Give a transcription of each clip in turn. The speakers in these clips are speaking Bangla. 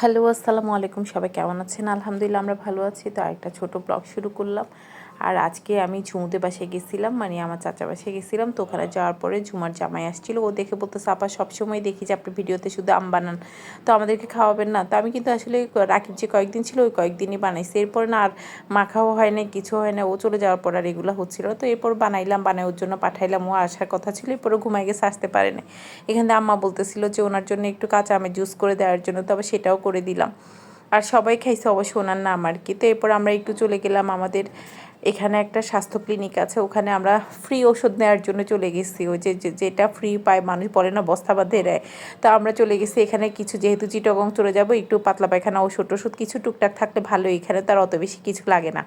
হ্যালো, আসসালামু আলাইকুম। সবাই কেমন আছেন? আলহামদুলিল্লাহ, আমরা ভালো আছি। তো একটা ছোট ব্লগ শুরু করলাম। আর আজকে আমি ঝুমুতে বাসায় গেছিলাম মানে আমার চাচা বাসায় গেছিলাম, তো ওখানে যাওয়ার পরে ঝুমার জামাই আসছিল। ও দেখে বলতো সাপা সবসময় দেখি যে আপনি ভিডিওতে শুধু আম বানান, তো আমাদেরকে খাওয়াবেন না। তো আমি কিন্তু আসলে রাকিব যে কয়েকদিন ছিল, ওই কয়েকদিনই বানাইছি। এরপর না আর মাখাও হয় না কিছু হয় না ও চলে যাওয়ার পর আর এগুলো হচ্ছিল। তো এরপর বানাইলাম বানাই ওর জন্য পাঠাইলাম, ও আসার কথা ছিল, এরপরে ঘুমাই গেছে, আসতে পারে না এখানে আম্মা বলতেছিল যে ওনার জন্য একটু কাঁচা আমের জুস করে দেওয়ার জন্য তবে সেটাও করে দিলাম। আর সবাই খাইছে, অবশ্য ওনার নাম আর কি। তো এরপর আমরা একটু চলে গেলাম আমাদের এখানে একটা স্বাস্থ্য ক্লিনিক আছে, ওখানে আমরা ফ্রি ওষুধ নেওয়ার জন্য চলে গেছি। ওই যে যেটা ফ্রি পায়, মানুষ বলে না, বস্তা বাঁধে দেয় তা আমরা চলে গেছি, এখানে কিছু যেহেতু চিটগং চলে যাব, একটু পাতলা পায়খানা ওষুধ টষুধ কিছু টুকটাক থাকলে ভালো, এখানে তার অত বেশি কিছু লাগে না।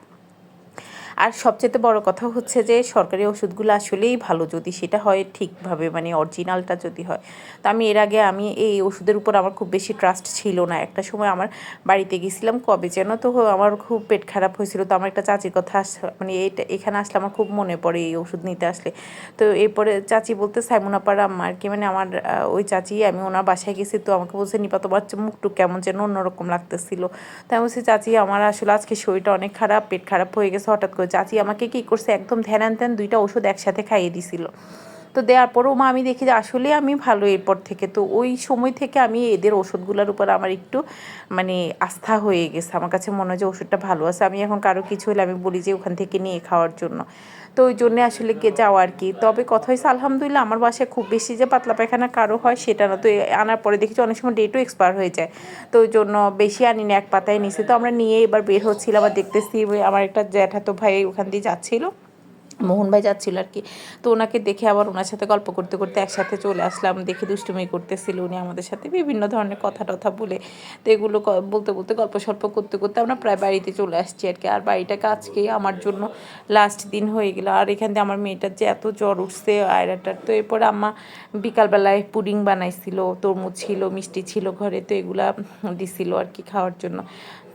আর সবচেয়ে বড় কথা হচ্ছে যে সরকারি ওষুধগুলো আসলেই ভালো যদি সেটা হয় ঠিকভাবে মানে অরিজিনালটা যদি হয়। তো আমি এর আগে আমি এই ওষুধের উপর আমার খুব বেশি ট্রাস্ট ছিল না। একটা সময় আমার বাড়িতে গেছিলাম, কবে যেন তো আমার খুব পেট খারাপ হয়েছিল। তো আমার একটা চাচির কথা আস মানে এইটা এখানে আসলে আমার খুব মনে পড়ে এই ওষুধ নিতে আসলে। তো এরপরে চাচি বলতে সাইমুনাপাড়া আর কি মানে আমার ওই চাচি, আমি ওনার বাসায় গেছি, তো আমাকে বলছে, নিপা, তোমার মুখটু কেমন যেন অন্যরকম লাগতেছিল। তাই বলছি, চাচি, আমার আসলে আজকে শরীরটা অনেক খারাপ, পেট খারাপ হয়ে গেছে, হঠাৎ করে চাচি আমাকে কি করছে? একদম ধ্যান ধ্যান দুইটা ওষুধ একসাথে খাইয়ে দিছিল। তো দেওয়ার পরেও মা আমি দেখি যে আসলে আমি ভালো এরপর থেকে। তো ওই সময় থেকে আমি এদের ওষুধগুলোর উপর আমার একটু মানে আস্থা হয়ে গেছে। আমার কাছে মনে হয় যে ওষুধটা ভালো আছে। আমি এখন কারও কিছু হলে আমি বলি যে ওখান থেকে নিয়ে খাওয়ার জন্য। তো ওই জন্যে আসলে গে যাওয়া আর কি। তবে কথা হয়েছে, আলহামদুলিল্লাহ আমার বাসায় খুব বেশি যে পাতলা পায়খানা কারও হয় সেটা না। তো আনার পরে দেখেছি অনেক সময় ডেটও এক্সপায়ার হয়ে যায়। তো ওই জন্য বেশি আনি না এক পাতায় নিছি। তো আমরা নিয়ে এবার বের হচ্ছিলাম আর দেখতেছি আমার একটা জ্যাঠাতো ভাই ওখান দিয়ে যাচ্ছিল। মোহন ভাই যাচ্ছিল আর কি। তো ওনাকে দেখে আবার ওনার সাথে গল্প করতে করতে একসাথে চলে আসলাম, দেখে দুষ্টুমি করতেছিল উনি আমাদের সাথে, বিভিন্ন ধরনের কথা টথা বলে। তো এগুলো বলতে বলতে গল্প সল্প করতে করতে আমরা প্রায় বাড়িতে চলে আসছি আর কি। আর বাড়িটাকে আজকে আমার জন্য লাস্ট দিন হয়ে গেল। আর এখান থেকে আমার মেয়েটার যে এত জ্বর উঠছে, আয়রাটার, তো এরপরে আম্মা বিকালবেলায় পুডিং বানাইছিল, তরমুজ ছিল, মিষ্টি ছিল ঘরে, তো এগুলা দিছিল আর কি খাওয়ার জন্য।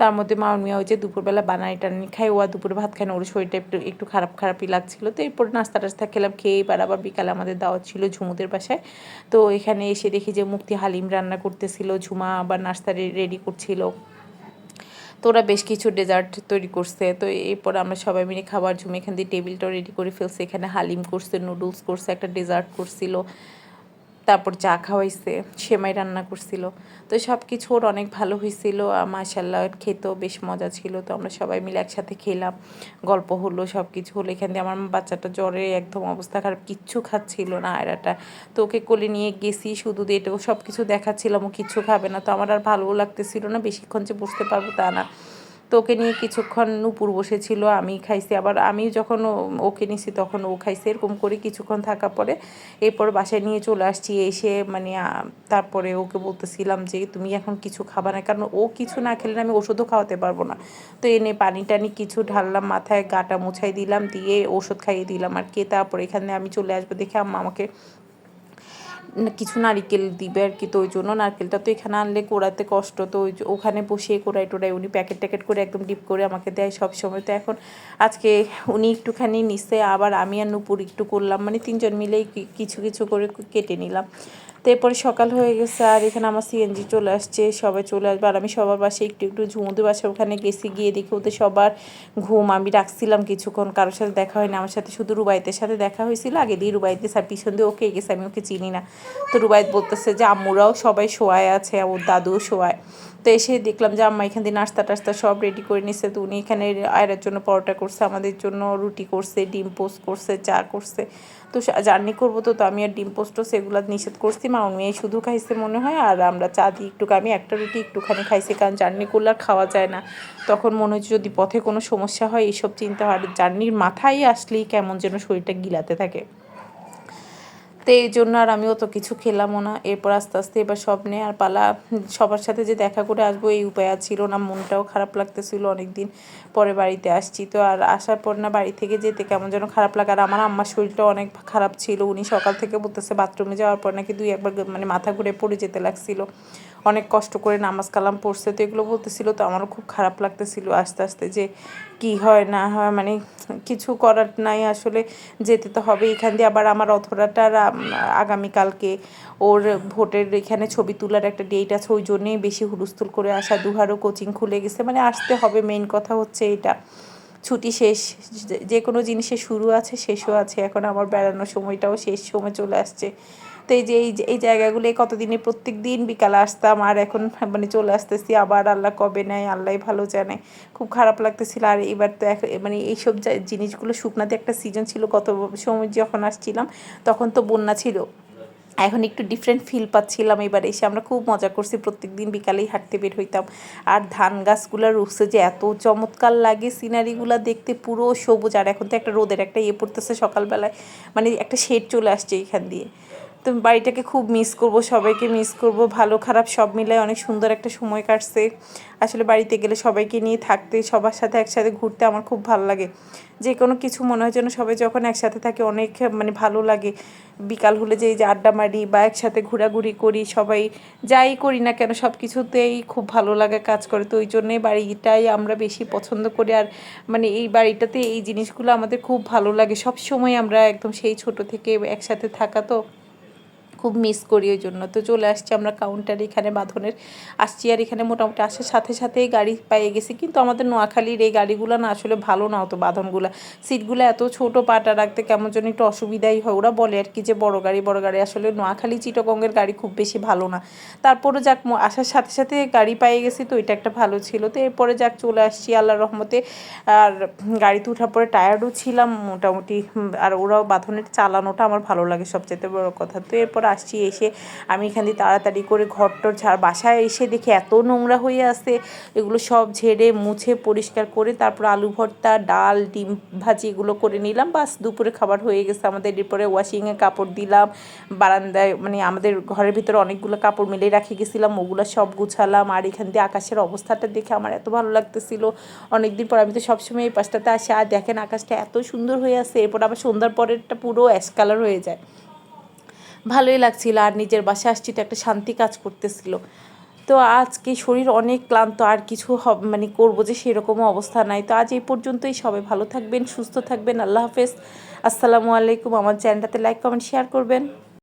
তার মধ্যে মাউন মিয়া ওই যে দুপুরবেলা বানানি টানানি খাই ও আর দুপুরে ভাত খায় না, ওর শরীরটা একটু একটু খারাপ, খারাপই লাগছিল। তো এরপর নাস্তা টাস্তা খেলাম, খেয়ে এবার আবার বিকালে আমাদের দাওয়াত ছিল ঝুমুদের বাসায়। তো এখানে এসে দেখি যে মুক্তি হালিম রান্না করতেছিল, ঝুমা আবার নাস্তা রেডি করছিল। তো ওরা বেশ কিছু ডেজার্ট তৈরি করছে। তো এরপর আমরা সবাই মিলে খাবার ঝুমে এখান দিয়ে টেবিলটাও রেডি করে ফেলছে। এখানে হালিম করছে নুডলস করছে, একটা ডেজার্ট করছিল। তারপর চা খাওয়াইছে, সেমাই রান্না করছিল। তো সব কিছু ওর অনেক ভালো হয়েছিল মাশাল্লাহ খেতেও বেশ মজা ছিল। তো আমরা সবাই মিলে একসাথে খেলাম, গল্প হলো সব কিছু হলো। এখান দিয়ে আমার বাচ্চাটা জ্বরে একদম অবস্থা খারাপ, কিচ্ছু খাচ্ছিল না আয়রাটা। তো ওকে কোলে নিয়ে গেছি, শুধু দিয়ে এটাও সব কিছু দেখাচ্ছিলাম, ও কিচ্ছু খাবে না। তো আমার আর ভালোও লাগতেছিল না, বেশিক্ষণ যে বসতে পারব তা না। তো ওকে নিয়ে কিছুক্ষণ নুপুর বসেছিল, আমি খাইছি। আবার আমি যখন ওকে নিছি, তখন ও খাইছে। এরকম করে কিছুক্ষণ থাকার পরে এরপর বাসায় নিয়ে চলে আসছি। এসে মানে তারপরে ওকে বলতেছিলাম যে, তুমি এখন কিছু খাবা না। কারণ ও কিছু না খেলে আমি ওষুধও খাওয়াতে পারব না। তো এনে পানি টানি কিছু ঢাললাম, মাথায় গাটা মুছাই দিলাম, দিয়ে ওষুধ খাইয়ে দিলাম আর কে। তারপরে এখানে আমি চলে আসব দেখে আমাকে কিছু নারিকেল দিবে আর কি তো ওই জন্য নারকেলটা তো এখানে আনলে কোড়াতে কষ্ট তো ওই ওখানে বসিয়ে কোড়াই টোড়াই উনি প্যাকেট ট্যাকেট করে একদম ডিপ করে আমাকে দেয় সব সময় তো এখন আজকে উনি একটুখানি নিচে আবার আমি আর নুপুর একটু করলাম মানে তিনজন মিলেই কিছু কিছু করে কেটে নিলাম। তো এরপরে সকাল হয়ে গেছে আর এখানে আমার সিএনজি চলে আসছে, সবাই চলে আসবে। আর আমি সবার বাসায় একটু একটু ঝুমুদের বাসায় ওখানে গেছি, গিয়ে দেখি ওদের সবার ঘুম। আমি রাখছিলাম কিছুক্ষণ, কারোর সাথে দেখা হয়নি। আমার সাথে শুধু রুবাইতের সাথে দেখা হয়েছিল। আগে দিয়ে রুবাইতে স্যার পিছন দিয়ে ওকে গেছে, আমি ওকে চিনি না। তো রুবাইত বলতেছে যে, আম্মুরাও সবাই শোয়ায় আছে, ওর দাদুও শোয়ায়। তো এসে দেখলাম যে, আম্মা, এখান দিয়ে নাস্তা টাস্তা সব রেডি করে নিছে। তো উনি এখানে আয়রার জন্য পরোটা করছে, আমাদের জন্য রুটি করছে, ডিম পোস্ট করছে, চা করছে। তো জার্নি করব তো তো আমি আর ডিম পোস্ট সেগুলো নিষেধ করছি। মা মেয়ে শুধু খাইছে মনে হয়, আর আমরা চা দিই একটু আমি একটা রুটি একটুখানি খাইছি, কারণ জার্নি করলে আর খাওয়া যায় না। তখন মনে হচ্ছে যদি পথে কোনো সমস্যা হয়, এইসব চিন্তা আর জার্নির মাথায় আসলেই কেমন যেন শরীরটা গিলাতে থাকে। তো এই জন্য আর আমি অত কিছু খেলামও না। এরপর আস্তে আস্তে এবার সব নিয়ে আর পালা সবার সাথে যে দেখা করে আসব এই উপায় আর ছিল না। মনটাও খারাপ লাগতেছিল অনেক দিন পরে বাড়িতে আসছি। তো আর আসার পর না বাড়ি থেকে যেতে কেমন যেন খারাপ লাগে। আর আমার আম্মার শরীরটা অনেক খারাপ ছিল। উনি সকাল থেকে বলতেছে, বাথরুমে যাওয়ার পর নাকি দুই একবার মানে মাথা ঘুরে পড়ে যেতে লাগছিল। অনেক কষ্ট করে নামাজ কালাম পড়ছে, তো এগুলো বলতেছিল, তো আমারও খুব খারাপ লাগতেছিল আস্তে আস্তে যে কি হয়, না হয় মানে কিছু করার নাই আসলে, যেতে তো হবে এখান দিয়ে। আবার আমার অথরাটার আগামীকালকে ওর ভোটের এখানে ছবি তোলার একটা ডেট আছে, ওই জন্যেই বেশি হুলস্থুল করে আসা, দুহারও কোচিং খুলে গেছে মানে আসতে হবে মেইন কথা হচ্ছে এটা। ছুটি শেষ, যে- যে কোনো জিনিসের শুরু আছে, শেষও আছে, এখন আমার বেড়ানোর সময়টাও শেষ সময় চলে আসছে। তো এই যে, এই এই জায়গাগুলো কতদিনে প্রত্যেক দিন বিকালে আসতাম আর এখন মানে চলে আসতেছি আবার আল্লাহ কবে নেয় আল্লাহ ভালো জানে। খুব খারাপ লাগতেছিল আর এবার তো মানে এইসব জিনিসগুলো শুকনাতে একটা সিজন ছিল গত সময় যখন আসছিলাম তখন তো বন্যা ছিল। এখন একটু ডিফারেন্ট ফিল পাচ্ছিলাম এবার এসে। আমরা খুব মজা করছি প্রত্যেক দিন বিকালেই হাঁটতে বের হইতাম। আর ধান গাছগুলো রুখছে যে, এত চমৎকার লাগে সিনারিগুলো দেখতে, পুরো সবুজ। আর এখন তো একটা রোদের একটা ইয়ে পড়তেছে সকালবেলায়। মানে একটা শেড চলে আসছে এখান দিয়ে। তো বাড়িটাকে খুব মিস করব, সবাইকে মিস করব। ভালো, খারাপ সব মিলায় অনেক সুন্দর একটা সময় কাটছে। আসলে বাড়িতে গেলে সবাইকে নিয়ে থাকতে, সবার সাথে একসাথে ঘুরতে আমার খুব ভালো লাগে। যে কোনো কিছু মনে হয় যেন সবাই যখন একসাথে থাকে অনেক মানে ভালো লাগে। বিকাল হলে যে যে আড্ডা মারি বা একসাথে ঘোরাঘুরি করি, সবাই যাই করি না কেন সব কিছুতেই খুব ভালো লাগে কাজ করে। তো ওই জন্যে বাড়িটাই আমরা বেশি পছন্দ করি। আর মানে এই বাড়িটাতে এই জিনিসগুলো আমাদের খুব ভালো লাগে। সব সময় আমরা একদম সেই ছোট থেকে একসাথে থাকা তো খুব মিস করি ওই জন্য। তো চলে আসছি আমরা কাউন্টার এখানে বাঁধনের। আসছি আর এখানে মোটামুটি আসার সাথে সাথেই গাড়ি পেয়ে গেছি। কিন্তু আমাদের নোয়াখালীর এই গাড়িগুলো না আসলে ভালো না অত বাঁধনগুলো। সিটগুলো এত ছোট পাটা রাখতে কেমন যেন একটু অসুবিধাই হয়। ওরা বলে আর কি যে বড় গাড়ি বড় গাড়ি। আসলে নোয়াখালী চিটগঙ্গের গাড়ি খুব বেশি ভালো না। তারপরে যাক আসার সাথে সাথে গাড়ি পেয়ে গেছি তো এটা একটা ভালো ছিল। তো এরপরে যাক, চলে আসছি আল্লাহ রহমতে। আর গাড়িতে ওঠার পরে টায়ার্ডও ছিলাম মোটামুটি। আর ওরাও বাঁধনের চালানোটা আমার ভালো লাগে সবচেয়ে বড় কথা। তো এরপর আসছি, এসে আমি এখান দিয়ে তাড়াতাড়ি করে ঘরটর ঝাড়, বাসায় এসে দেখি এত নোংরা হয়ে আসে এগুলো সব ঝেড়ে, মুছে, পরিষ্কার করে তারপর আলু ভর্তা, ডাল, ডিম ভাজি এগুলো করে নিলাম। বাস দুপুরে খাবার হয়ে গেছে আমাদের। এরপরে ওয়াশিংয়ে কাপড় দিলাম। বারান্দায় মানে আমাদের ঘরের ভিতরে অনেকগুলো কাপড় মেলে রাখে গেছিলাম। ওগুলো সব গুছালাম। আর এখান দিয়ে আকাশের অবস্থাটা দেখে আমার এত ভালো লাগতেছিল। অনেকদিন পর আমি তো সবসময় এই পাশটাতে আসি। আর দেখেন আকাশটা এত সুন্দর হয়ে আছে। এরপর আবার সন্ধ্যার পরেরটা পুরো অ্যাশ কালার হয়ে যায়। ভালোই লাগছিল আর নিজের বাসায় আসছি তো একটা শান্তি কাজ করতেছিল। তো আজকে শরীর অনেক ক্লান্ত, আর কিছু মানে করব যে সেরকমও অবস্থা নাই। তো আজ এই পর্যন্তই সবাই ভালো থাকবেন, সুস্থ থাকবেন, আল্লাহ হাফেজ। আসসালামু আলাইকুম। আমার চ্যানেলটাতে লাইক কমেন্ট শেয়ার করবেন।